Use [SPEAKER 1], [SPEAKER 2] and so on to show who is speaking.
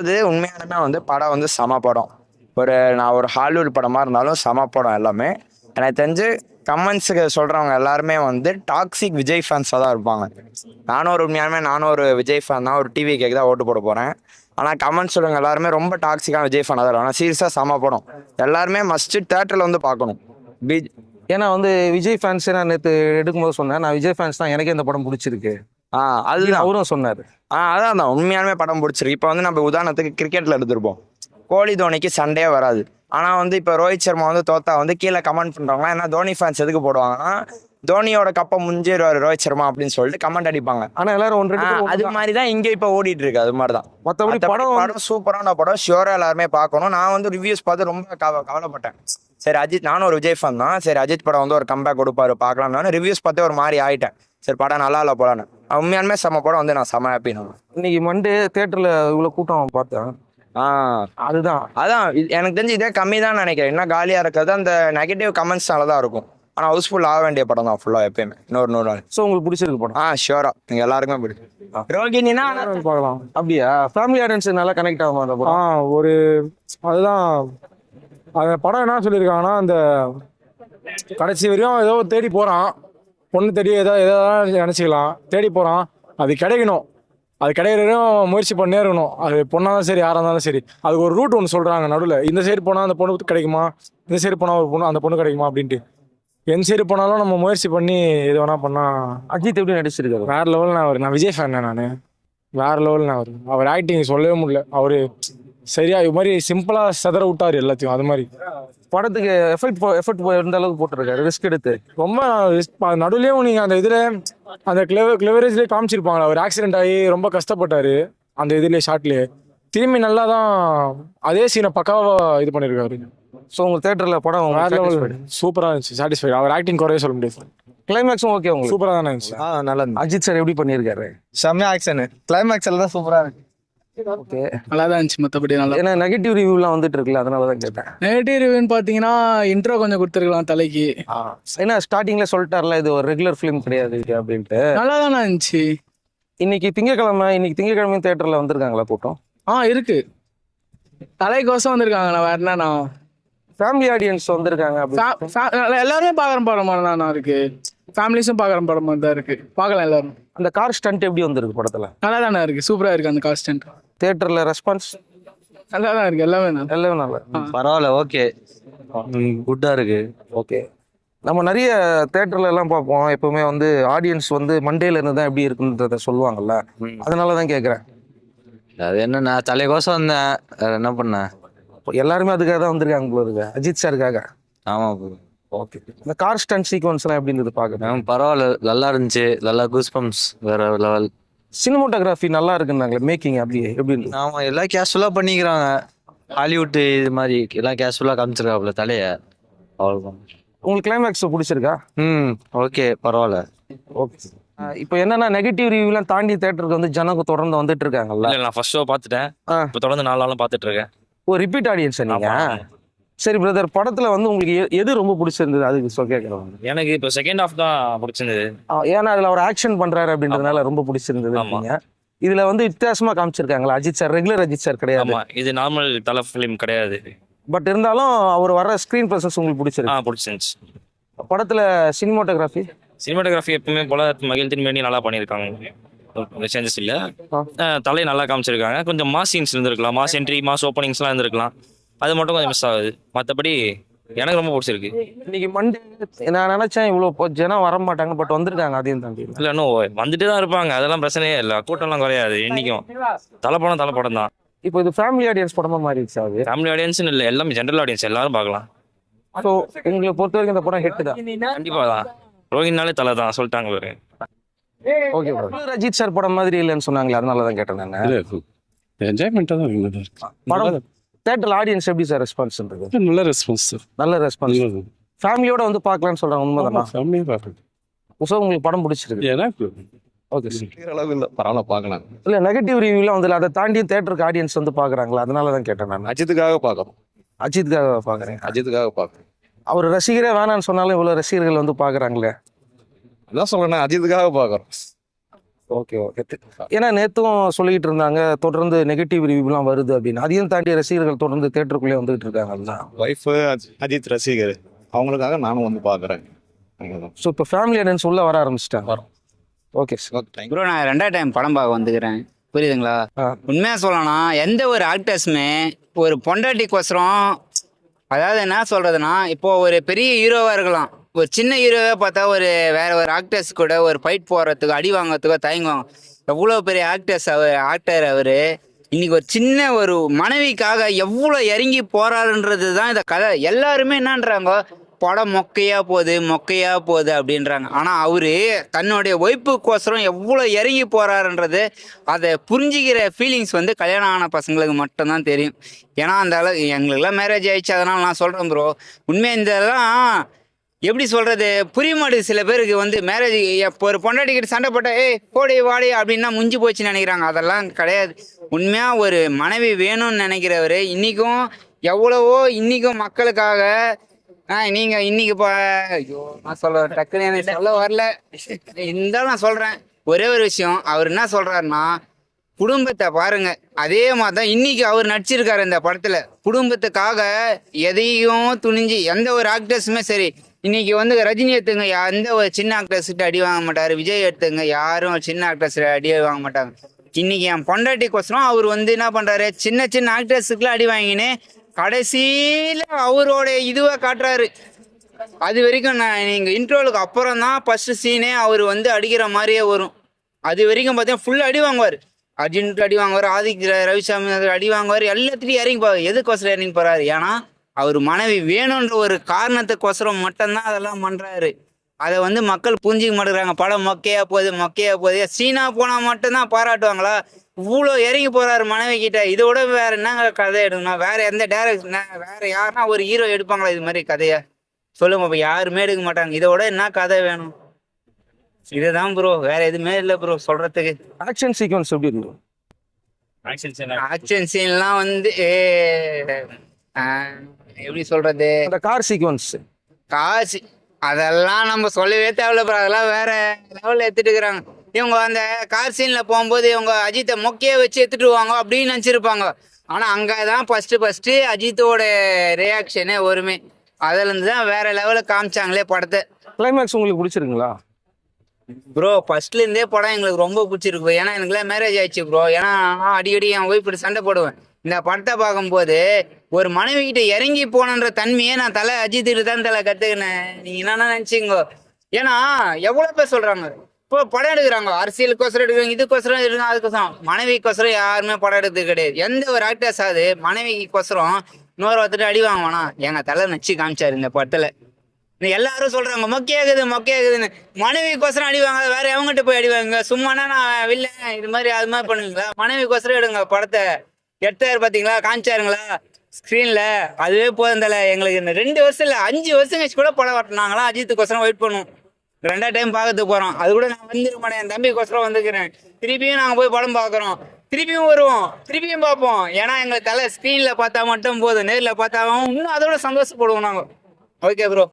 [SPEAKER 1] அது உண்மையாலுமே வந்து படம் வந்து சம படம். ஒரு நான் ஒரு ஹாலிவுட் படமாக இருந்தாலும் சம படம் எல்லாமே. எனக்கு தெரிஞ்சு கமெண்ட்ஸுக்கு சொல்கிறவங்க எல்லாருமே வந்து டாக்ஸிக் விஜய் ஃபேன்ஸாக தான் இருப்பாங்க. நானும் ஒரு உண்மையாலுமே நானும் ஒரு விஜய் ஃபேன் தான். ஒரு டிவி கேக்கு தான் ஓட்டு போட போகிறேன் ஆனால் கமெண்ட்ஸ் சொல்லுங்க எல்லாருமே ரொம்ப டாக்ஸிக்கான விஜய் ஃபேனாக தான் இருக்கும் ஆனால் சீரியஸாக சம படம். எல்லாருமே மஸ்ட்டு தேட்டரில் வந்து பார்க்கணும். பி
[SPEAKER 2] ஏன்னா வந்து விஜய் ஃபேன்ஸ் நான் நேற்று எடுக்கும்போது சொன்னேன். நான் விஜய் ஃபேன்ஸ் தான். எனக்கே இந்த படம் பிடிச்சிருக்கு.
[SPEAKER 1] ஆ அதுதான்.
[SPEAKER 2] அவரும் சொன்னார்?
[SPEAKER 1] ஆ அதான் தான் உண்மையாலுமே படம் பிடிச்சிருக்கு. இப்போ வந்து நம்ம உதாரணத்துக்கு கிரிக்கெட்டில் எடுத்திருப்போம். கோலி தோனிக்கு சண்டே வராது. ஆனால் வந்து இப்போ ரோஹித் சர்மா வந்து தோத்தா வந்து கீழே கமெண்ட் பண்ணுறாங்களா ஏன்னா தோனி ஃபேன்ஸ் எதுக்கு போடுவாங்கன்னா தோனியோட கப்பை முஞ்சிடுவார் ரோஹித் சர்மா அப்படின்னு சொல்லிட்டு கமெண்ட் அடிப்பாங்க.
[SPEAKER 2] ஆனா எல்லாரும் ஒன்று
[SPEAKER 1] அது மாதிரி தான் இங்கே இப்போ ஓடிட்டு இருக்கு அது மாதிரி தான்.
[SPEAKER 2] மற்றபடி படம்
[SPEAKER 1] படம் சூப்பரான படம். ஷியோராக எல்லாருமே பார்க்கணும். நான் வந்து ரிவ்யூஸ் பார்த்து ரொம்ப கவ கவலைப்பட்டேன். சரி அஜித் நானும் ஒரு விஜய் ஃபேன் தான். சரி அஜித் படம் வந்து ஒரு கம்பேக் கொடுப்பாரு பார்க்கலாம்னு. ரிவ்யூஸ் பார்த்து ஒரு மாதிரி ஆயிட்டேன். சரி படம் நல்லா இல்லை போலான்னு. உண்மையாலுமே செம்ம படம் வந்து நான் செம்ம ஹாப்பி நான்.
[SPEAKER 2] இன்னைக்கு மண்டே தேட்டர்ல இவ்வளவு கூட்டம் பார்த்தேன்.
[SPEAKER 1] ஆ.
[SPEAKER 2] அதுதான்.
[SPEAKER 1] அதான் இது- எனக்கு தெரிஞ்சு இதே கம்மி தான் நினைக்கிறேன். என்ன காலியாக இருக்கிறது அந்த நெகட்டிவ் கமெண்ட்ஸ்னால தான் இருக்கும். ஆனால் ஹவுஸ்ஃபுல் ஆக வேண்டிய படம் தான் ஃபுல்லாக எப்பயுமே. இன்னொரு நூறு நாள்.
[SPEAKER 2] ஸோ உங்களுக்கு பிடிச்சிருக்கு படம்?
[SPEAKER 1] ஆ ஷியோரா நீங்கள் எல்லாருக்குமே பிடிக்கும் ரோகிணினா
[SPEAKER 3] பார்க்கலாம்.
[SPEAKER 2] அப்படியா? ஃபேமிலி ஆடியன்ஸ் நல்லா கனெக்ட் ஆகும் அந்த
[SPEAKER 3] ஆ
[SPEAKER 2] படம்
[SPEAKER 3] ஒரு அதுதான். அந்த படம் என்ன சொல்லியிருக்காங்கன்னா அந்த கடைசி வரையும் ஏதோ தேடி போகிறான் பொண்ணு தேடி ஏதோ ஏதோ நினச்சிக்கலாம். தேடி போகிறான் அது கிடைக்கணும். அது கிடைக்கிற வரையும் முயற்சி பண்ணே இருக்கணும். அது பொண்ணாக தான் சரி யாராக இருந்தாலும் சரி. அதுக்கு ஒரு ரூட் ஒன்று சொல்கிறாங்க நடுவில். இந்த சைடு போனால் அந்த பொண்ணு கிடைக்குமா? இந்த சைடு போனால் ஒரு பொண்ணு அந்த பொண்ணு கிடைக்குமா? அப்படின்ட்டு. எந்த சைடு போனாலும் நம்ம முயற்சி பண்ணி எது வேணால் பண்ணால்
[SPEAKER 2] அஜித் எப்படி நடிச்சிருக்காரு?
[SPEAKER 3] வேற லெவல் நான் அவர் நான் விஜய் ஃபேன் நான். வேற லெவல் நான் அவர் அவர் ஆக்டிங் சொல்லவே முடியல. அவர் சரியா? இது மாதிரி சிம்பிளா செதற விட்டாரு எல்லாத்தையும். அது மாதிரி.
[SPEAKER 2] படத்துக்கு எஃபெக்ட் எஃபெக்ட் இருந்த அளவுக்கு போட்டிருக்காரு. ரிஸ்க் எடுத்து.
[SPEAKER 3] ரொம்ப நடுவுலயும் நீங்க அந்த இதுல அந்த கிளவர் கிளவரேஜ்லேயே காமிச்சிருப்பாங்களா அவர் ஆக்சிடென்ட் ஆகி ரொம்ப கஷ்டப்பட்டாரு அந்த இதுலயே ஷார்ட்லயே திரும்பி நல்லா தான் அதே சீனை பக்காவா இது பண்ணிருக்காரு.
[SPEAKER 2] ஸோ உங்க தேட்டர்ல படம்
[SPEAKER 3] வேற லெவல் சூப்பரா இருந்துச்சு. சாட்டிஸ்ஃபைட் அவர் ஆக்டிங் குறைய சொல்ல முடியாது.
[SPEAKER 2] கிளைமேக்ஸும் ஓகே உங்களுக்கு?
[SPEAKER 3] சூப்பரா தானே இருந்துச்சு.
[SPEAKER 4] ஆ நல்லா இருந்துச்சு.
[SPEAKER 2] அஜித் சார் எப்படி பண்ணியிருக்காரு
[SPEAKER 4] செம்மையா ஆக்ஷனு கிளைமேக்ஸ்ல தான் சூப்பரா இருக்கு.
[SPEAKER 2] ஓகே.
[SPEAKER 5] நல்லா தான் இருந்துச்சு மற்றபடி நல்லா
[SPEAKER 2] ஏன்னா நெகட்டிவ் ரிவ்யூலாம் வந்துட்டு இருக்குல்ல அதனால தான் கேட்டேன்
[SPEAKER 5] நெகட்டிவ் ரிவ்யூன்னு பார்த்தீங்கன்னா இன்ட்ரோ கொஞ்சம் கொடுத்துருக்கலாம் தலைக்கு.
[SPEAKER 2] ஏன்னா ஸ்டார்டிங்ல சொல்லிட்டார்ல இது ஒரு ரெகுலர் ஃபிலிம் கிடையாது அப்படின்ட்டு.
[SPEAKER 5] நல்லா தானே இருந்துச்சு?
[SPEAKER 2] இன்னைக்கு திங்கக்கிழமை இன்னைக்கு திங்கக்கிழமையும் தேட்டர்ல வந்திருக்காங்களா கூட்டம்?
[SPEAKER 5] ஆ இருக்கு. தலைக்கோசம் வந்திருக்காங்கண்ணா வேற என்னண்ணா?
[SPEAKER 2] ஃபேமிலி ஆடியன்ஸ் வந்திருக்காங்க
[SPEAKER 5] எல்லாருமே பார்க்குற படம் இருக்கு. ஃபேமிலிஸும் பார்க்குற படம் தான் இருக்கு. பார்க்கலாம் எல்லாரும்.
[SPEAKER 2] அந்த கார் ஸ்டண்ட் எப்படி வந்திருக்கு படத்துல?
[SPEAKER 5] நல்லா தானே இருக்கு. சூப்பரா இருக்கு அந்த காஸ்டன்ட்
[SPEAKER 2] தேட்டர்ல ரெஸ்பான்ஸ்?
[SPEAKER 5] நல்லா தான் இருக்கு எல்லாமே நல்லா.
[SPEAKER 2] எல்லாமே நல்லா
[SPEAKER 4] பரவாயில்ல ஓகே. குட்டா இருக்கு.
[SPEAKER 2] ஓகே. நம்ம நிறைய தேட்டர்ல எல்லாம் பார்ப்போம். எப்பவுமே வந்து ஆடியன்ஸ் வந்து மண்டேல இருந்து தான் எப்படி இருக்குன்றத சொல்லுவாங்கல்ல. அதனால தான் கேட்குறேன்
[SPEAKER 4] அது என்ன நான் தலைக்கோசம் வந்தேன். வேற என்ன பண்ணேன்
[SPEAKER 2] எல்லாருமே அதுக்காக தான் வந்திருக்காங்க போல இருக்கு. அஜித் சாருக்காக.
[SPEAKER 4] ஆமா.
[SPEAKER 2] ஓகே. இந்த கார் ஸ்டண்ட் சீக்வன்ஸ் எல்லாம் எப்படி இருந்தது பார்க்குறேன்
[SPEAKER 4] பரவாயில்ல. நல்லா இருந்துச்சு. நல்லா கூஸ் பம்ப்ஸ் வேற லெவல்
[SPEAKER 2] சினிமோட்டோகிராஃபி நல்லா இருக்குன்னாங்களே மேக்கிங் அப்படி எப்படி
[SPEAKER 4] ஆமா எல்லாம் கேஷுவலா பண்ணிக்கிறாங்க. ஹாலிவுட் இது மாதிரி எல்லாம் கேஷுவலா காமிச்சிருக்காப்புல தலைய. அவ்வளவுதான்.
[SPEAKER 2] உங்களுக்கு கிளைமேக்ஸ் பிடிச்சிருக்கா?
[SPEAKER 4] ம் ஓகே பரவாயில்ல.
[SPEAKER 2] ஓகே இப்போ என்னன்னா நெகட்டிவ் ரிவ்யூலாம் தாண்டி தேட்டருக்கு வந்து ஜனங்க தொடர்ந்து வந்துட்டு இருக்காங்கல்ல?
[SPEAKER 6] இல்ல நான் ஃபர்ஸ்ட் ஷோ பார்த்துட்டேன்.
[SPEAKER 2] ஆ.
[SPEAKER 6] இப்போ தொடர்ந்து நாலு நாளும் பார்த்துட்டு இருக்கேன்.
[SPEAKER 2] ஒரு ரிப்பீட் ஆடியன்ஸ் நீங்க. சரி பிரதர் படத்துல வந்து உங்களுக்கு எது ரொம்ப பிடிச்சிருந்தது? அதுக்கு சொல் கேட்கறேன்
[SPEAKER 6] எனக்கு இப்போ செகண்ட் ஹாஃப் தான் பிடிச்சிருந்தது.
[SPEAKER 2] ஏன்னா அதுல அவர் ஆக்ஷன் பண்றாரு அப்படின்றதுனால ரொம்ப பிடிச்சிருந்தது. இதுல வந்து வித்தியாசமா காமிச்சிருக்காங்களா? Ajith sir regular Ajith sir கிடையாது.
[SPEAKER 6] இது நார்மல் தலை ஃபிலிம் கிடையாது.
[SPEAKER 2] பட் இருந்தாலும் அவர் வர ஸ்கிரீன் பிரசன்ஸ் உங்களுக்கு பிடிச்சிருக்கு.
[SPEAKER 6] பிடிச்சிருந்துச்சு.
[SPEAKER 2] படத்துல சினிமோட்டோகிராஃபி
[SPEAKER 6] சினிமாட்டோகிராஃபி எப்பவுமே போல மகிழ் திரும்பி நல்லா பண்ணியிருக்காங்க. சேஞ்சஸ் இல்ல. தலையை நல்லா காமிச்சிருக்காங்க. கொஞ்சம் மாஸ் சீன்ஸ் இருந்திருக்கலாம். மாஸ் என்ட்ரி மாஸ் ஓப்பனிங்ஸ்லாம் இருந்திருக்கலாம். அது மட்டும் கொஞ்சம் மிஸ் ஆகுது. மற்றபடி எனக்கு ரொம்ப பிடிச்சிருக்கு.
[SPEAKER 2] இன்னைக்கு மண்டே நான் நினைச்சேன் இவ்வளவு ஜனம் வர மாட்டாங்க பட் வந்திருக்காங்க அதையும் தாண்டி.
[SPEAKER 6] இல்லை இன்னும் வந்துட்டு தான் இருப்பாங்க. அதெல்லாம் பிரச்சனையே இல்லை. கூட்டம்லாம் குறையாது. என்னைக்கும் தலை படம் தலை படம் தான்.
[SPEAKER 2] இப்போ இது ஃபேமிலி ஆடியன்ஸ் படமா மாறிடுச்சு அது?
[SPEAKER 6] ஃபேமிலி ஆடியன்ஸ்னு இல்லை எல்லாமே ஜென்ரல் ஆடியன்ஸ் எல்லாரும் பார்க்கலாம்.
[SPEAKER 2] ஸோ உங்களை பொறுத்த வரைக்கும் இந்த படம் ஹிட் தான்.
[SPEAKER 6] கண்டிப்பா தான். ரோஹின்னாலே தலை தான் சொல்லிட்டாங்க பாரு
[SPEAKER 2] ஓகே அஜித் சார் படம் மாதிரி இல்லைன்னு சொன்னாங்களே அதனால தான் கேட்டேன் நான்.
[SPEAKER 7] என்ஜாய்மெண்ட்டாக தான்
[SPEAKER 2] படம் தேட்டர்ல ஆடியன்ஸ் எப்படி சார் ரெஸ்பான்ஸ்
[SPEAKER 7] நல்ல ரெஸ்பான்ஸ் சார்
[SPEAKER 2] நல்ல ரெஸ்பான்ஸ் ஃபேமிலியோட வந்து பார்க்கலாம்னு சொல்றாங்க உண்மைதானா?
[SPEAKER 7] ஃபேமிலியாக பார்க்குறது.
[SPEAKER 2] ஸோ உங்களுக்கு படம் பிடிச்சிருக்கு.
[SPEAKER 7] எனக்கு
[SPEAKER 2] ஓகே சார்
[SPEAKER 7] அளவு இல்லை. பரவாயில்ல பார்க்கலாம்.
[SPEAKER 2] இல்ல நெகட்டிவ் ரிவ்யூலாம் வந்து அதை தாண்டி தேட்டருக்கு ஆடியன்ஸ் வந்து பாக்குறாங்களா அதனால தான் கேட்டேன் நான்.
[SPEAKER 7] அஜித்துக்காக பார்க்குறோம்
[SPEAKER 2] அஜித்துக்காக பாக்குறேன்
[SPEAKER 7] அஜித்துக்காக பார்க்குறோம்
[SPEAKER 2] அவர் ரசிகரே வேணாம்னு சொன்னாலும் இவ்வளவு ரசிகர்கள் வந்து பாக்குறாங்களே
[SPEAKER 7] அதான் சொல்கிறேன் அஜித்துக்காக பார்க்குறோம்.
[SPEAKER 2] Okay okay. ஏன்னா நேத்தும் சொல்லிட்டு இருந்தாங்க தொடர்ந்து நெகட்டிவ் ரிவ்யூலாம் வருது அப்படின்னு. அதையும் தாண்டி ரசிகர்கள் தொடர்ந்து தேட்டருக்குள்ளே வந்துகிட்டு இருக்காங்கல்ல
[SPEAKER 7] ஒய்ஃபு அஜித் ரசிகர். அவங்களுக்காக நானும் வந்து பார்க்குறேன்.
[SPEAKER 2] ஸோ இப்போ ஃபேமிலி அட்டன்ஸ் உள்ள வர ஆரம்பிச்சிட்டாங்க
[SPEAKER 7] வரோம்.
[SPEAKER 2] Okay sir
[SPEAKER 7] okay thank you
[SPEAKER 8] bro நான் ரெண்டாவது டைம் படம் பார்க்க வந்துக்கிறேன். புரியுதுங்களா. உண்மையாக சொல்லணும்னா எந்த ஒரு ஆக்டர்ஸுமே ஒரு பொண்டாட்டிக்கோசரம் அதாவது என்ன சொல்றதுன்னா இப்போ ஒரு பெரிய ஹீரோவாக இருக்கலாம். ஒரு சின்ன ஹீரோவே பார்த்தா ஒரு வேற ஒரு ஆக்டர்ஸ் கூட ஒரு ஃபைட் போடுறதுக்கோ அடி வாங்குறதுக்கோ தயங்குவாங்க. எவ்வளோ பெரிய ஆக்டர்ஸ் அவர் ஆக்டர் அவர். இன்னைக்கு ஒரு சின்ன ஒரு மனைவிக்காக எவ்வளோ இறங்கி போறாருன்றது தான் இந்த கதை. எல்லாருமே என்னன்றாங்க படம் மொக்கையா போகுது மொக்கையா போகுது அப்படின்றாங்க. ஆனால் அவரு தன்னுடைய ஒய்ப்புக்கோசரம் எவ்வளோ இறங்கி போறாருன்றது அதை புரிஞ்சுக்கிற ஃபீலிங்ஸ் வந்து கல்யாணம் ஆன பசங்களுக்கு மட்டும்தான் தெரியும். ஏன்னா அந்த அளவு எங்களுக்கெல்லாம் மேரேஜ் ஆயிடுச்சு அதனால் நான் சொல்கிறேன் ப்ரோ உண்மையாக இதெல்லாம் எப்படி சொல்றது? புரிய மாட்டேது சில பேருக்கு வந்து மேரேஜ் ஒரு பொண்டாட்டிக்கிட்ட சண்டை போட்ட ஏய் போடி வாடி அப்படின்னா முஞ்சி போச்சுன்னு நினைக்கிறாங்க. அதெல்லாம் கிடையாது. உண்மையா ஒரு மனைவி வேணும்னு நினைக்கிறவர் இன்னைக்கும் எவ்வளவோ இன்னைக்கும் மக்களுக்காக ஆ நீங்க இன்னைக்கு இப்போ ஐயோ நான் சொல்ல டக்குன்னு எனக்கு சொல்ல வரல. இருந்தாலும் நான் சொல்றேன். ஒரே ஒரு விஷயம் அவர் என்ன சொல்றாருன்னா குடும்பத்தை பாருங்க. அதே மாதிரி தான் இன்னைக்கு அவர் நடிச்சிருக்காரு இந்த படத்துல. குடும்பத்துக்காக எதையும் துணிஞ்சு எந்த ஒரு ஆக்டர்ஸுமே சரி இன்னைக்கு வந்து ரஜினி எடுத்துங்க எந்த ஒரு சின்ன ஆக்டர்ஸ் கிட்ட அடி வாங்க மாட்டாரு. விஜய் எடுத்துங்க யாரும் சின்ன ஆக்டர்ஸ் அடி வாங்க மாட்டாங்க. இன்னைக்கு என் பொண்டாட்டிக்கோசரம் அவர் வந்து என்ன பண்றாரு? சின்ன சின்ன ஆக்டர்ஸுக்குலாம் அடி வாங்கினேன் கடைசியில அவரோட இதுவை காட்டுறாரு. அது வரைக்கும் நான் நீங்க இன்ட்ரோலுக்கு அப்புறம் தான் ஃபர்ஸ்ட் சீனே அவர் வந்து அடிக்கிற மாதிரியே வரும். அது வரைக்கும் பார்த்தீங்கன்னா ஃபுல் அடி வாங்குவார். அர்ஜுன் அடி வாங்குவார் ஆதிக் ரவிசாமி அடி வாங்குவார் எல்லாத்துலேயும் இறங்கி போவார். எதுக்கோசரம் இறங்கி போறாரு? ஏன்னா அவர் மனைவி வேணுன்ற ஒரு காரணத்துக்கோசரம் மட்டும்தான் அதெல்லாம் பண்றாரு. அதை வந்து மக்கள் புரிஞ்சிக்க மாட்டேங்கிறாங்க. படம் மொக்கையா போகுது மொக்கையா போகுது. சீனா போனா மட்டும்தான் பாராட்டுவாங்களா? இவ்வளோ இறங்கி போறாரு மனைவி கிட்ட இதோட வேற என்னங்க கதை எடுக்கணும்? வேற எந்த டேரக்ஷன் வேற யாருன்னா ஒரு ஹீரோ எடுப்பாங்களா இது மாதிரி கதையை? சொல்லுங்க இப்போ யாருமே எடுக்க மாட்டாங்க. இதோட என்ன கதை வேணும்? இதுதான் ப்ரோ வேற எதுவுமே இல்லை ப்ரோ சொல்றதுக்கு.
[SPEAKER 2] ஆக்ஷன் சீக்வன்ஸ் எப்படி இருக்கு?
[SPEAKER 8] ஆக்ஷன் சீன்லாம் வந்து ஏ, ஆ, எப்படி சொல்றது?
[SPEAKER 2] அந்த கார் சீக்வன்ஸ்
[SPEAKER 8] காசு அதெல்லாம் நம்ம சொல்லவே தேவையில்ல ப்ரோ அதெல்லாம் வேற லெவலில் எடுத்துட்டு இருக்கிறாங்க. இவங்க அந்த கார் சீன்ல போகும்போது இவங்க அஜித்தை மொக்கைய வச்சு எடுத்துட்டு வாங்க அப்படின்னு நினச்சிருப்பாங்க. ஆனால் அங்கே தான் ஃபஸ்ட்டு ஃபஸ்ட்டு அஜித்தோட ரியாக்ஷனே வருமே அதுலேருந்து தான் வேற லெவலில் காமிச்சாங்களே படத்தை.
[SPEAKER 2] கிளைமேக்ஸ் உங்களுக்கு பிடிச்சிருக்குங்களா?
[SPEAKER 8] ப்ரோ ஃபர்ஸ்ட்ல இருந்தே படம் எங்களுக்கு ரொம்ப பிடிச்சிருக்கு. ஏன்னா எனக்குலாம் மேரேஜ் ஆயிடுச்சு ப்ரோ ஏன்னா அடிக்கடி என் ஒய்ஃப் சண்டை போடுவேன். இந்த படத்தை பார்க்கும்போது ஒரு மனைவி கிட்ட இறங்கி போனன்ற தன்மையை நான் தலை அஜித்துக்கு தான் தலை கத்துக்கினேன். நீங்க என்னன்னா நினச்சிங்கோ. ஏன்னா எவ்வளவு பேர் சொல்றாங்க. இப்போ படம் எடுக்கிறாங்க. அரசியலுக்கோசரம் எடுக்கிறாங்க இதுக்கோசரம் எடுக்கிறாங்க அதுக்கோசரம். மனைவிக்கோசரம் யாருமே படம் எடுக்கிறது கிடையாது. எந்த ஒரு ஆக்டர்ஸ் ஆகுது மனைவிக்கோசரம் இன்னொரு ஒருத்தர் அடி வாங்குவானா? எங்க தலை நச்சு காமிச்சாரு இந்த படத்துல. எல்லாரும் சொல்றாங்க மொக்கையாகுது மொக்கையாகுதுன்னு. மனைவிக்கோசரம் அடி வாங்க வேற எவங்கிட்ட போய் அடி வாங்க சும்மானா நான் வில்ல இது மாதிரி அது மாதிரி பண்ணுவீங்களா? மனைவிக்கோசரம் எடுங்க படத்தை. எட்டாயிரம் பார்த்தீங்களா காமிச்சாருங்களா? ஸ்க்ரீனில் அதுவே போதும் தலை. எங்களுக்கு இந்த ரெண்டு வருஷம் இல்லை அஞ்சு வருஷம் கழிச்சு கூட படம் வரட்டினாங்களா அஜித்துக்கோசரம் வெயிட் பண்ணுவோம். ரெண்டா டைம் பார்க்கறதுக்கு போகிறோம் அது கூட நான் வந்துருமானே என் தம்பிக்கோசரம் வந்துக்கிறேன் திருப்பியும் நாங்கள் போய் படம் பார்க்குறோம். திருப்பியும் வருவோம். திருப்பியும் பார்ப்போம். ஏன்னா எங்களுக்கு தலை ஸ்க்ரீனில் பார்த்தா மட்டும் போதும். நேரில் பார்த்தாவும் இன்னும் அதோட சந்தோஷப்படுவோம் நாங்கள் ஓகே ப்ரோ